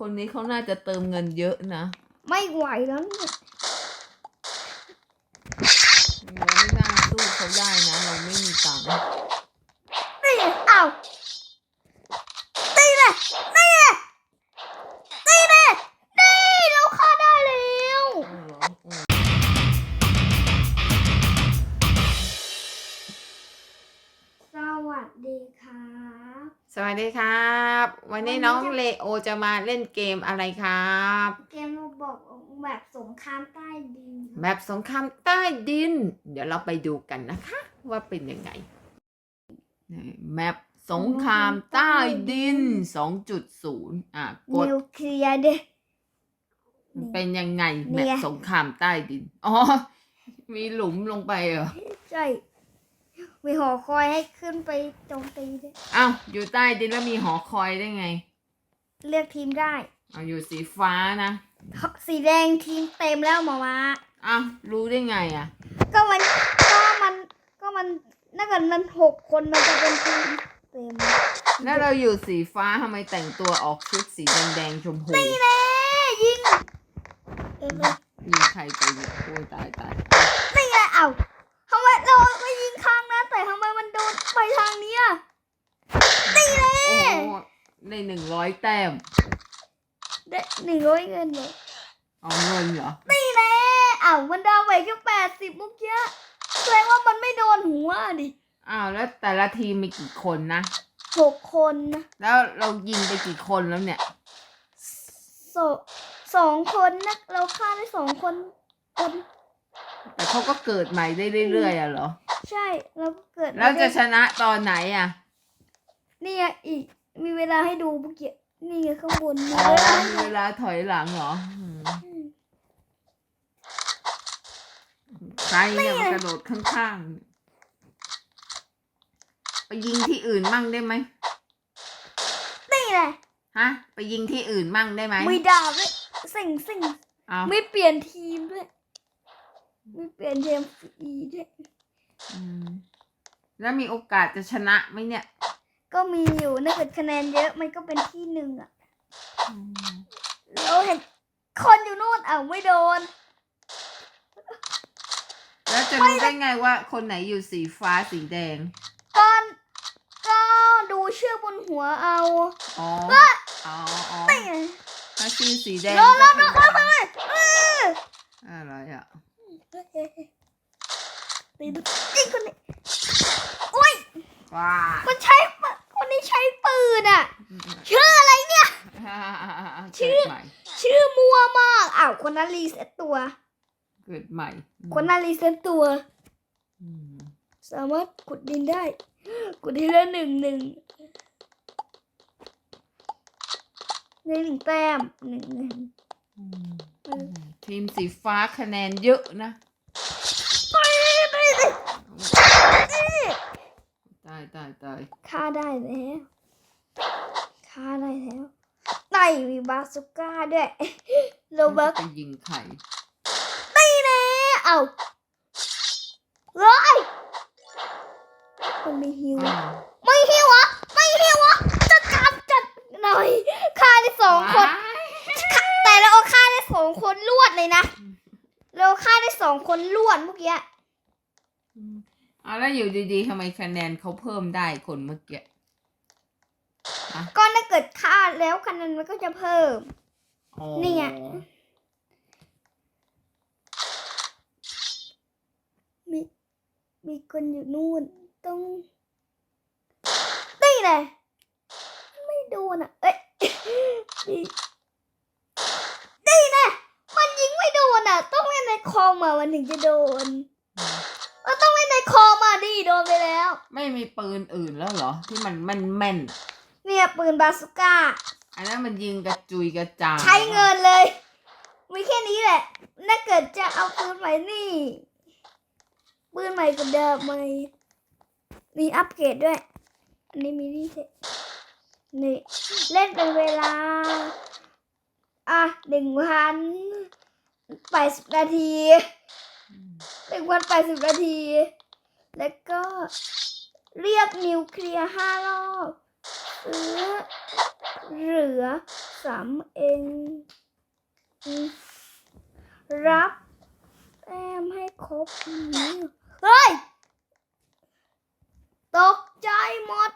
คนนี้เขาน่าจะเติมเงินเยอะนะไม่ไหวแล้วเนี่ยเราไม่น่าสู้เขาได้นะ เราไม่มีตังค์นี่อ้าวตีเลยนี่เลยตีเลยนี่เราฆ่าได้แล้วเออเหรอเออสวัสดีครับสวัสดีครับ วันนี้น้องเลโอจะมาเล่นเกมอะไรครับ เกมเราบอกแบบสงครามใต้ดิน แบบสงครามใต้ดิน เดี๋ยวเราไปดูกันนะคะ ว่าเป็นยังไงนี่แมปสงครามใต้ดิน 2.0 อะกดนิวเคลียร์เด้มันเป็นยังไงเนี่แมยปสงครามใต้ดิน อ๋อ มีหลุมลงไปเหรอ ใช่ มีหอคอยให้ขึ้นไปโจมตีด้วยอ้าวอยู่ใต้ดินแล้วมีหอคอยได้ไงเลือกทีมได้เอาอยู่สีฟ้านะสีแดงทีมเต็มแล้วหมอมาอ้าวรู้ได้ไงอะ ก็มันก็มันก็มันถ้าเกิดมันหกคนมันจะเป็นทีมเต็มแล้วเราอยู่สีฟ้าทำไมแต่งตัวออกชุดสีแดงๆชมพูนี่แน่ยิงเอ้ยยิงใครไปเนี่ยโอ้ยตายตายนี่ไงเอ้าทำไมเราไม่ยิงข้างนั้น แต่ทำไมมันโดนไปทางเนี้ยนี่แน่โอ้โหได้หนึ่งร้อยแต้มได้หนึ่งร้อยเงินเลยเอาเงินเหรอนี่แน่เอ้ามันดาวไปแค่แปดสิบเมื่อกี้แสดงว่ามันไม่โดนหัวดิอ้าวแล้วแต่ละทีมมีกี่คนนะหกคนนะแล้วเรายิงไปกี่คนแล้วเนี่ยสองสองคนนะเราฆ่าได้สองคนคน แต่เขาก็เกิดใหม่ได้เรื่อยๆอะเหรอ ใช่เราก็เกิดแล้วจะมาชนะตอนไหนอะได้นี่ไงอีกมีเวลาให้ดูเมื่อกี้นี่ไงข้างบนมีอ๋อเวลาให้มีดูเวลาถอยหลังเหรออืมใครเนี่ยมากระโดดข้างๆ ไปยิงที่อื่นมั่งได้ไหมนี่แหละฮะ ไปยิงที่อื่นมั่งได้ไหมมีดาบด้วยสิ่งสิ่งเอา ไม่เปลี่ยนทีมด้วย ไม่เปลี่ยนทีมฟรีด้วยอืมแล้วมีโอกาสจะชนะไหมเนี่ยก็มีอยู่ถ้าเกิดคะแนนเยอะมันก็เป็นที่หนึ่งอะอืมเราเห็นคนอยู่นู่นอ้าวไม่โดน แล้วจะรู้ได้ไงว่าคนไหนอยู่สีฟ้าสีแดง ก็ก็ดูชื่อบนหัวเอาอ๋อ อ๋ออ๋อนี่ไงถ้าชื่อสีแดงรอรอรอก็รอคือเอออะไรอะ ตีดูยิงคนนี้อุ้ยว้ามันใช้คนนี้ใช้ปืนอะ ชื่ออะไรเนี่ย ชื่อ ชื่อมัวมากอ้าวคนนั้นรีเซ็ตตัว เกิดใหม่ คนนั้นรีเซ็ตตัว สามารถขุดดินได้ ขุดดินละหนึ่งหนึ่งในหนึ่งแต้มหนึ่งหนึ่งทีมสีฟ้าคะแนนเยอะนะ ตายตายตายฆ่าได้แล้วฆ่าได้แล้วไตมีบาสุก้าด้วยโรเบิร์ตไปยิงไข่ตีแน่เอาเลยมันไม่หิวอ้าวไม่หิวอะไม่หิวอะจะกลับจัดหน่อยฆ่าได้สองคนว้ายแต่เราเอาฆ่าได้สองคนรวดเลยนะเราฆ่าได้สองคนรวดเมื่อกี้อืม เอาแล้วอยู่ดีๆทำไมคะแนนเขาเพิ่มได้คนเมื่อกี้ก็ถ้าเกิดฆ่าแล้วคะแนนมันก็จะเพิ่ม อ๋อนี่ไงมีมีคนอยู่นู่นต้องนี่แหละไม่โดนอะ เอ้ยนี่นี่แน่มันยิงไม่โดนอะ ต้องเล่นในคอมมามันถึงจะโดน เราต้องเล่นในคอมมาดิโดนไปแล้ว ไม่มีปืนอื่นแล้วเหรอ ที่มันแม่นแม่นเนี่ยปืนบาสุก้า ๆอันนั้นมันยิงกระจุยกระจายใช้เงินเลย มีแค่นี้แหละ ถ้าเกิดจะเอาปืนใหม่นี่ ปืนใหม่กับเดิมใหม่มีอัปเกรดด้วย อันนี้มีนี่เสร็จนี่ เล่นเป็นเวลา อะหนึ่งพันแปดสิบนาทีอืม หนึ่งพันแปดสิบนาที แล้วก็เรียกนิวเคลียร์ห้ารอบเหลือเหลือสามเองอืมรับแต้มให้ครบนี้เฮ้ย ตกใจหมด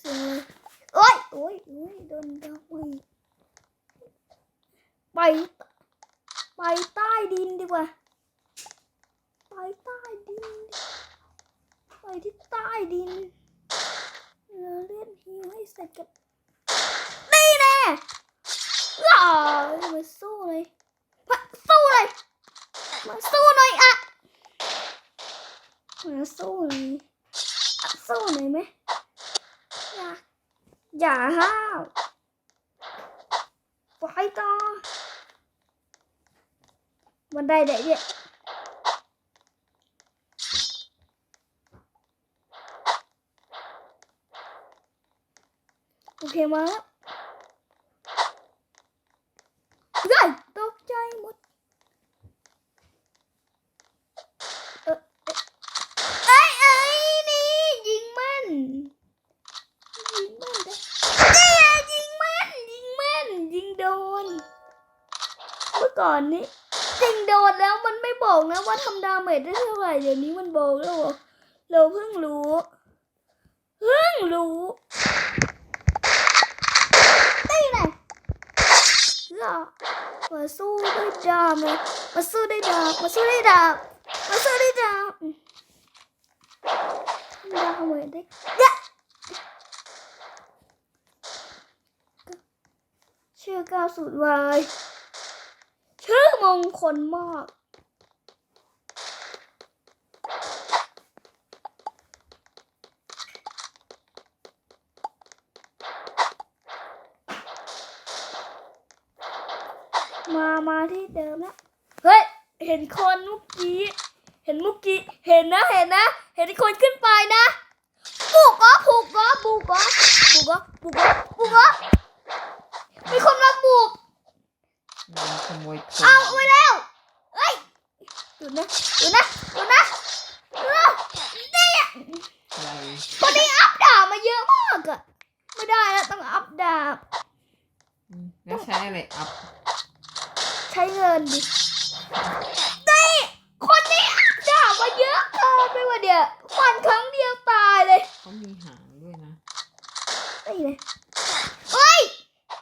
เสียงอะไรโอ้ยโอ้ยโอ้ยโดนดอกอีกไป ไปใต้ดินดีกว่า ไปใต้ดิน ไปที่ใต้ดินเราเล่นฮิวให้เสร็จกับนี่แน่อ้าวมาสู้เลย มาสู้เลย มาสู้หน่อยอะมาสู้หน่อยสู้หน่อยไหมอย่าอย่าห้าวไปต่อ มันได้เด็กเนี่ยโอ ยิงโดนเมื่อก่อนนี้ยิงโดแล้วมันไม่บอกนะว่าทำดาเมจได้เท่าไหร่เดี๋ยวนี้มันบอกแล้วเรอเราเพิ่งรู้ เพิ่งรู้นี่ไงล่ะมาสู้ด้วยดาบเลยมาสู้ด้วยดาบมาสู้ด้วยดาบมาสู้ด้วยดาบอืมดาเมือนได้ยะชื่อก้าวสุดวาย มงคลมาก มามาที่เดิมแล้วเฮ้ย เห็นคนเมื่อกี้ เห็นเมื่อกี้ เห็นนะ เห็นนะ เห็นคนขึ้นไปนะบุกก็ผูกก็บุกก็บุกก็บุกก็บุกก็มีคนมาบุก โดนขโมยทง เอาไปแล้วเฮ้ยดู นะดูนะดูนะเออนี่อะอะไรคนนี้อัพดาบมาเยอะมากอะไม่ได้แล้วต้องอัพดาบอืมแล้วใช้อะไรอัพใช้เงินดินี่คนนี้อัพดาบมาเยอะเกินไปว่าเดียวฟันครั้งเดียวตายเลยเขามีหางด้วยนะนี่เลยเฮ้ย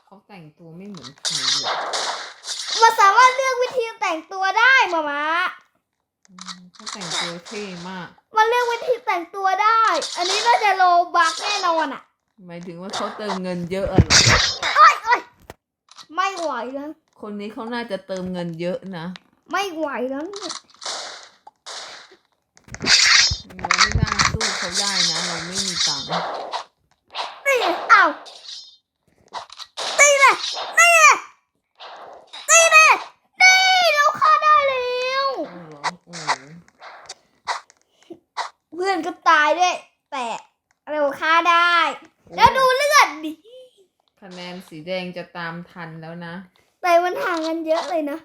เขาแต่งตัวไม่เหมือนใครเลยมันสามารถเลือกวิธีแต่งตัวได้หมามาอืมเขา แต่งตัวเท่มาก มันเลือกวิธีแต่งตัวได้ อันนี้น่าจะโลบักแน่นอนอะ หมายถึงว่าเขาเติมเงินเยอะอะเหรอเอ้ยเอ้ยไม่ไหวแล้ว คนนี้เขาน่าจะเติมเงินเยอะนะไม่ไหวแล้วเนี่ยเราไม่น่าสู้เขาได้นะ เราไม่มีตังค์นี่อ้าวนี่เลยนี่เลยนี่เลยนี่เราฆ่าได้แล้ว เออเหรอโอ้โห เพื่อนก็ตายด้วย แต่เราฆ่าได้ แล้วดูเลือดดิคะแนนสีแดงจะตามทันแล้วนะ แต่มันห่างกันเยอะเลยนะ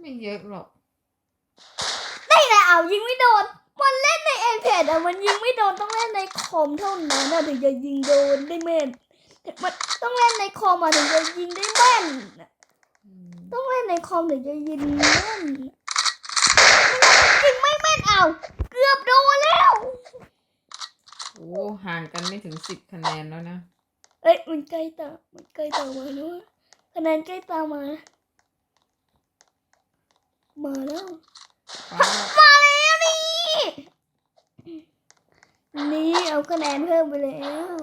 ไม่เยอะหรอกนี่แหละเอายิงไม่โดน มันเล่นใน iPad อะมันยิงไม่โดนต้องเล่นในคอมเท่านั้นอะถึงจะยิงโดนได้แม่นมันต้องเล่นในคอมอะถึงจะยิงได้แม่นอืมต้องเล่นในคอมถึงจะยิงแม่นยิงไม่แม่น เอาเกือบโดนแล้วโอ้ห่างกันไม่ถึงสิบคะแนนแล้วนะ เอ้ยมันใกล้ตามมันใกล้ตามมาแล้วอะคะแนนใกล้ตามมา มาแล้วฟ้ามาแล้วนี่นี่เอาคะแนนเพิ่มไปแล้ว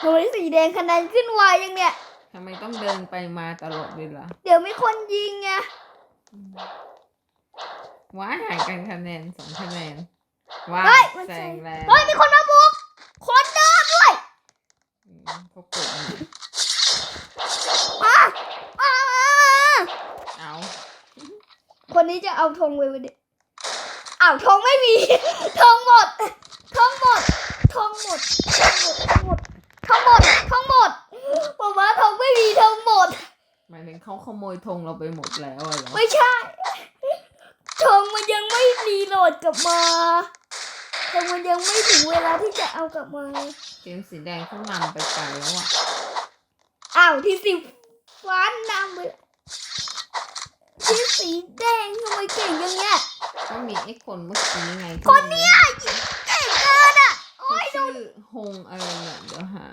ทำไมสีแดงคะแนนขึ้นไวยังเนี่ยทำไมต้องเดินไปมาตลอดเวลาเดี๋ยวมีคนยิงไงอืม ว้ายห่างกันคะแนนสองคะแนนว้าเฮ้ยยมันแซใช่งแล้วเฮ้ย มีคนมาบุก คนเดินด้วยอืมเขากดอยู่มามามาเอาคนนี้จะเอาธงไปวันนี้อ้าวธงไม่มีธงหมดธงหมดธงหมดธงหมดธงหมดธงหมดผมว่าธงไม่มีธงหมด หมายถึงเขาขโมยธงเราไปหมดแล้วอะเหรอไม่ใช่ ธงมันยังไม่รีโหลดกลับมาธแต่มันยังไม่ถึงเวลาที่จะเอากลับมาทีมสีแดงเขานำไปไกลแล้วอะ อ้าวที่สีฟ้านำไปที่สีแดงทำไมเก่งอย่างเงี้ยก็มีไอ้คนเมื่อกี้ไงคนเนี้ยเก่งเกินอะ โอ้เขายชื่อฮงอะไรเนี่ยเดี๋ยวหา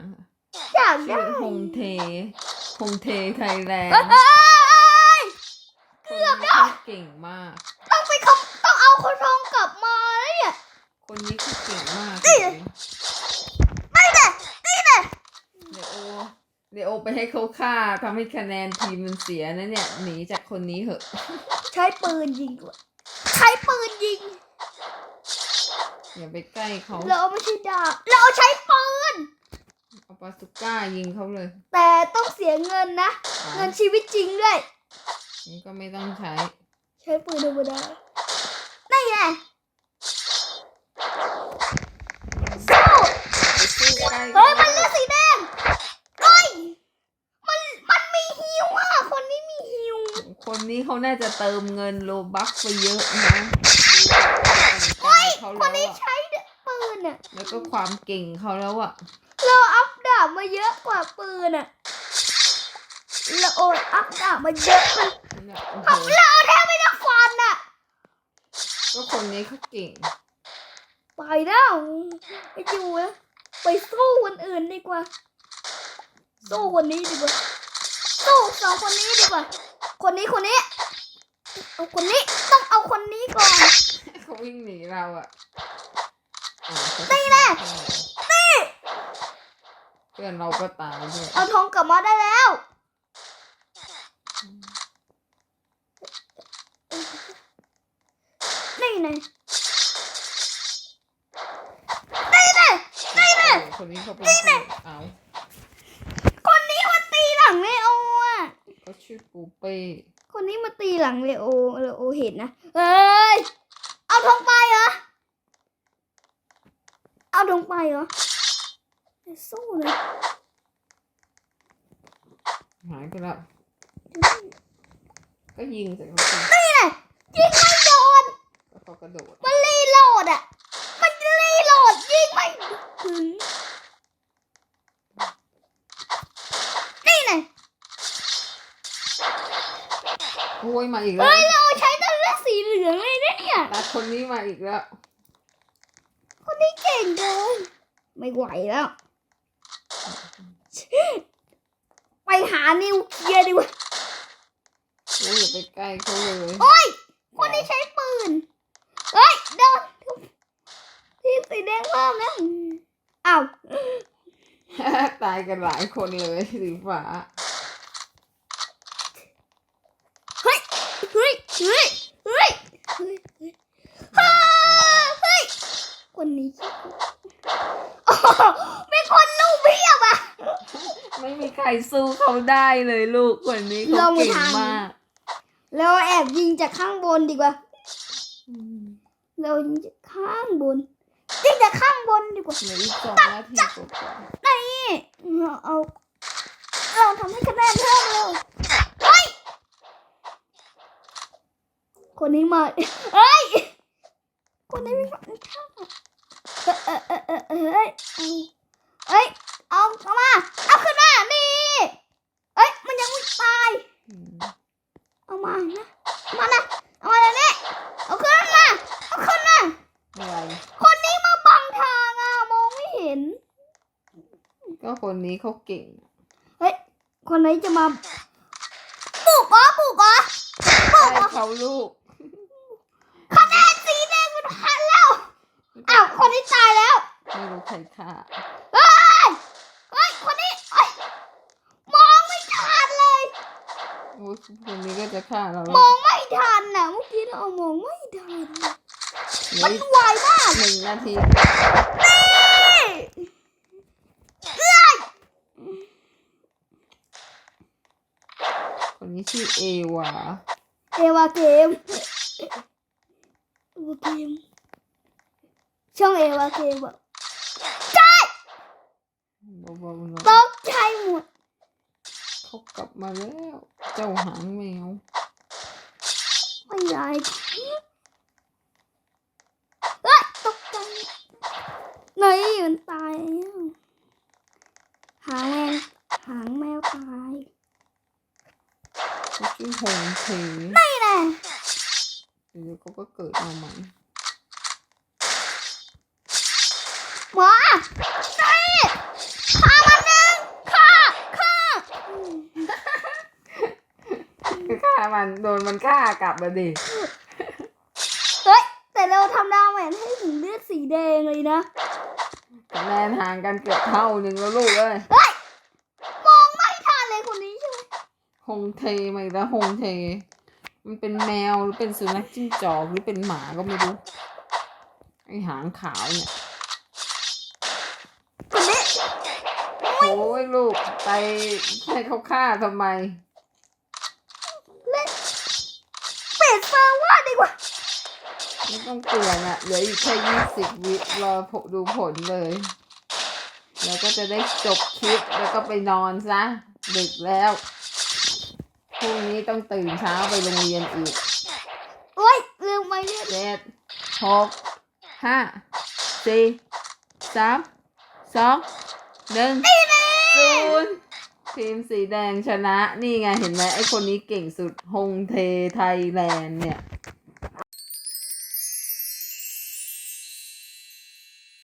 อยากชื่ได้อฮงเทฮงเทไทยแลนเฮ้ด์ยเกือบได้เก่งมาก คนนี้คือเก่งมากนี่เลยนี่แหละนี่แหละเดโอเดโอไปให้เขาฆ่าทำให้คะแนนทีมมันเสียนะเนี่ยหนีจากคนนี้เหอะ ใช้ปืนยิงด้วยใช้ปืนยิง อย่าไปใกล้เขา เราไม่ใช่ดาบเราใช้ปืน เอาปาสุก้ายิงเขาเลย แต่ต้องเสียเงินนะอ่าเงินชีวิตจริงด้วยนี่ก็ไม่ต้องใช้ ใช้ปืนธรรมดานี่ไงสู้ ไปสู้ ใกล้เฮ้ยมันเลือดสีแดงเฮ้ยมันมันมีฮิวอะคนนี้มีฮิวคนนี้เขาน่าจะเติมเงินโลบัคไปเยอะนะดูจากการแต่งกายเขาคแล้นวนี้อะใช้ปืนอะแล้วก็ความเก่งเขาแล้วอะเราอัพดาบมาเยอะกว่าปืนอะเราโอนอัพดาบมาเยอะมันเนี่ยโอ้โหเราแทบไม่ได้ฟันอะก็คนนี้เขาเก่งไปแล้วไปอยู่แล้ว ไปสู้คนอื่นดีกว่า สู้คนนี้ดีกว่า สู้สองคนนี้ดีกว่า คนนี้คนนี้ เอาคนนี้ต้องเอาคนนี้ก่อน เขาวิ่งหนีเราอะอ่าเขาตีแน่ตีเพื่อนเราก็ตายด้วยเอาทองกลับมาได้แล้วนี่ไงนี่ไง คนนี้เขาเป็นผู้เอาคนนี้มาตีหลังเลโออะเขาชื่อปูเป้คนนี้มาตีหลังเลโอเลโอเห็นนะเฮ้ยเอาทองไปเหรอเอาทองไปเหรอจะสู้เลยหายไปแล้วก็ยิงใส่เขาสินี่ไงยิงไม่โดนแล้วเขากระโดดมันรีโหลดอะมันรีโหลดยิงไม่ถึง นี่ไง โอ้ ยมาอีกแล้วเฮ้ยเราใช้แตัวเลือดสีเหลืองเลยนะเนี่ย รัดคนนี้มาอีกแล้ว คนนี้เก่งเกินไม่ไหวแล้ว ไปหานิวเคลียร์ดีกว่าโอ้ยอย่าไปใกล้เขาเลยโอ้ย คนนี้ใช้ปืน เฮ้ยโดนทีมสีแดงเพิ่มแล้วอ้าว ตายกันหลายคนเลยสีฟ้า เฮ้ย เฮ้ยเฮ้ยเฮ้ยเฮ้ยเฮ้ยฮ่าเฮ้ยคนนี้โอ้โหมีคนลูกเพียบอะไม่มีใครสู้เขาได้เลยลูกคนนี้เขาเก่งมากเราแอบยิงจากข้างบนดีกว่าเรายิงจากข้างบนยิงจากข้างบนดีกว่าเหลืออีกสองนาทีกว่านี่เราเอาเราทำให้คะแนนเพิ่มเร็วเฮ้ย คนนี้มาเฮ้ย คนนี้ไม่ฟังข้างเออเออเออเออเออเฮ้ยเอาเอ้ย เอาเอามา เอาขึ้นมานี่เอ้ย มันยังไม่ตายๆอืมเอามานะเอามานะ เอามาเลยนี่เอาขึ้นมา เอาขึ้นมาอะไรคนนี้มาบังทางอะ มองไม่เห็น ก็คนนี้เขาเก่งคนไหนจะมา ปลูกเหรอปลูกเหรอปลูกใช่เหรอเขาลูก คะแนนสีแดงเป็นพันแล้ว อ้าวคนนี้ตายแล้ว ไม่รู้ใครฆ่าเฮ้ยเฮ้ยคนนี้เฮ้ยมองไม่ทันเลย โอ้ยคนนี้ก็จะฆ่าเรามแล้อวงไม่ทันน่ะเมื่อกี้เรามองไม่ทันเหลืมัอนอีกไวมากหนึ่งนาทีคนนี้ชื่อเอวา เอวาเกมเอวาเกม ช่องเอวาเกมแบบเบาๆหน่อยตกใจหมดเขากลับมาแล้ว เจ้าหางแมวไม่ได้เฮ้ยตกใจไหนมันตายแล้วหางแมวหางแมวตายเขาชื่อหงเทนี่แน่เดี๋ยวเขาก็เกิดมาใหม่ หมานี่ฆ่ามันหนึ่งฆ่าฆ่าคือฆ่ามันโดนมันฆ่ากลับมาดิเฮ้ยแต่เราทำดาวแหวนให้ถึงเลือดสีแดงเลยนะคะแนนห่างกันเกือบเท่าหนึ่งแล้วลูกเอ้ยมองไม่ทันเลยคนนี้ใช่ไหมหงเทมาอีกแล้วหงเท มันเป็นแมวหรือเป็นสุนัขจิ้งจอกหรือเป็นหมาก็ไม่รู้ไอหางขาวเนี่ย คนนี้ โอ้ยลูกไปให้เขาฆ่าทำไมเล่นเป็ดฟาว่าดีกว่าไม่ต้องเปลี่ยนอะเหลืออีกแค่ยี่สิบวิรอผลดูผลเลย แล้วก็จะได้จบคลิปแล้วก็ไปนอนซะ ดึกแล้วพรุ่งนี้ต้องตื่นเช้าไปโรงเรียนอีกโอ้ยลืมไปเลือดเจ็ดหกห้าสี่สามสองหนึ่ง ศูนย์ทีมสีแดงชนะ นี่ไงเห็นไหมไอคนนี้เก่งสุดฮงเทไทยแลนด์เนี่ย